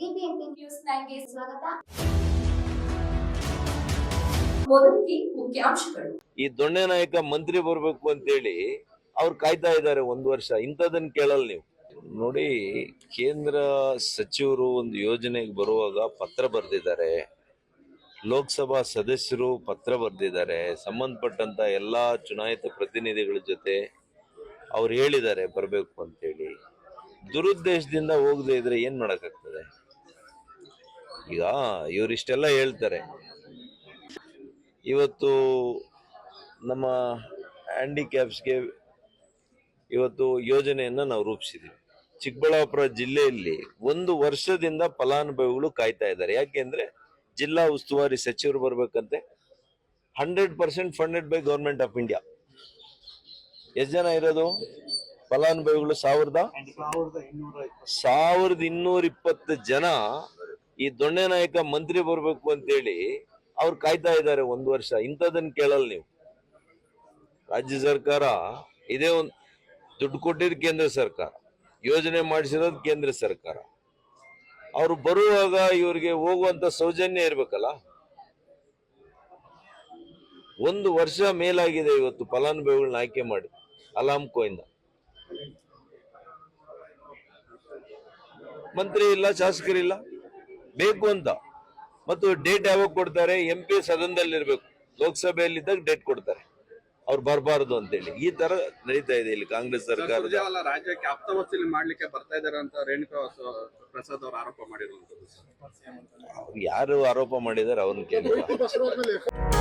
News ಸ್ವಾಗತ. ಮೊದಲಿಗೆ ಈ ದೊಣ್ಣೆ ನಾಯಕ ಮಂತ್ರಿ ಬರ್ಬೇಕು ಅಂತೇಳಿ ಅವ್ರು ಕಾಯ್ತಾ ಇದ್ದಾರೆ ಒಂದು ವರ್ಷ. ಇಂಥದನ್ನ ಕೇಳಲ್ಲ ನೀವು. ನೋಡಿ, ಕೇಂದ್ರ ಸಚಿವರು ಒಂದು ಯೋಜನೆಗೆ ಬರುವಾಗ ಪತ್ರ ಬರೆದಿದ್ದಾರೆ. ಲೋಕಸಭಾ ಸದಸ್ಯರು ಪತ್ರ ಬರೆದಿದ್ದಾರೆ. ಸಂಬಂಧಪಟ್ಟಂತ ಎಲ್ಲಾ ಚುನಾಯಿತ ಪ್ರತಿನಿಧಿಗಳ ಜೊತೆ ಅವ್ರು ಹೇಳಿದ್ದಾರೆ ಬರಬೇಕು ಅಂತೇಳಿ. ದುರುದ್ದೇಶದಿಂದ ಹೋಗದೆ ಇದ್ರೆ ಏನ್ ಮಾಡಕ್ಕಾಗ್ತದೆ? ಈಗ ಇವರಿಷ್ಟೆಲ್ಲ ಹೇಳ್ತಾರೆ. ಇವತ್ತು ನಮ್ಮ ಹ್ಯಾಂಡಿಕ್ಯಾಪ್ಸ್ಗೆ ಇವತ್ತು ಯೋಜನೆಯನ್ನ ನಾವು ರೂಪಿಸಿದ್ದೀವಿ ಚಿಕ್ಕಬಳ್ಳಾಪುರ ಜಿಲ್ಲೆಯಲ್ಲಿ ಒಂದು ವರ್ಷದಿಂದ ಫಲಾನುಭವಿಗಳು ಕಾಯ್ತಾ ಇದ್ದಾರೆ. ಯಾಕೆಂದ್ರೆ ಜಿಲ್ಲಾ ಉಸ್ತುವಾರಿ ಸಚಿವರು ಬರ್ಬೇಕಂತೆ. Hundred percent funded by government of India. ಎಷ್ಟು ಜನ ಇರೋದು? ಫಲಾನುಭವಿಗಳು ಸಾವಿರದ? ಸಾವಿರದ ಇನ್ನೂರ ಇಪ್ಪತ್ತು ಜನ ಈ ದೊಣ್ಣೆ ನಾಯಕ ಮಂತ್ರಿ ಬರ್ಬೇಕು ಅಂತೇಳಿ ಅವ್ರು ಕಾಯ್ತಾ ಇದ್ದಾರೆ ಒಂದು ವರ್ಷ. ಇಂಥದನ್ನ ಕೇಳಲ್ಲ ನೀವು. ರಾಜ್ಯ ಸರ್ಕಾರ ಇದೇ ಒಂದು ದುಡ್ಡು ಕೊಟ್ಟಿದ್ದು ಕೇಂದ್ರ ಸರ್ಕಾರ. ಯೋಜನೆ ಮಾಡಿಸಿರೋದು ಕೇಂದ್ರ ಸರ್ಕಾರ. ಅವರು ಬರುವಾಗ ಇವ್ರಿಗೆ ಹೋಗುವಂತ ಸೌಜನ್ಯ ಇರ್ಬೇಕಲ್ಲ? ಒಂದು ವರ್ಷ ಮೇಲಾಗಿದೆ ಇವತ್ತು ಫಲಾನುಭವಿಗಳನ್ನ ಆಯ್ಕೆ ಮಾಡಿ ಅಲಾಮ್ಕೋ ಇಂದ ಮಂತ್ರಿ ಇಲ್ಲ, ಶಾಸಕರಿಲ್ಲ? ಬೇಕು ಅಂತ. ಮತ್ತು ಡೇಟ್ ಯಾವಾಗ ಕೊಡ್ತಾರೆ? ಎಂ ಪಿ ಸದನದಲ್ಲಿ ಇರ್ಬೇಕು ಲೋಕಸಭೆಯಲ್ಲಿದ್ದಾಗ ಡೇಟ್ ಕೊಡ್ತಾರೆ. ಅವ್ರು ಬರಬಾರದು ಅಂತೇಳಿ. ಈ ತರ ನಡೀತಾ ಇದೆ ಇಲ್ಲಿ ಕಾಂಗ್ರೆಸ್ ಸರ್ಕಾರ ರಾಜ್ಯಕ್ಕೆ ಆಪ್ತವಸೂಲಿ ಮಾಡ್ಲಿಕ್ಕೆ ಬರ್ತಾ ಇದಾರೆ ಅಂತ ರೇಣುಕಾ ಪ್ರಸಾದ್ ಅವರು ಆರೋಪ ಮಾಡಿರುವಂತದ್ದು ಯಾರು ಆರೋಪ ಮಾಡಿದಾರೆ ಅವ್ರನ್ನ ಕೇಳಿ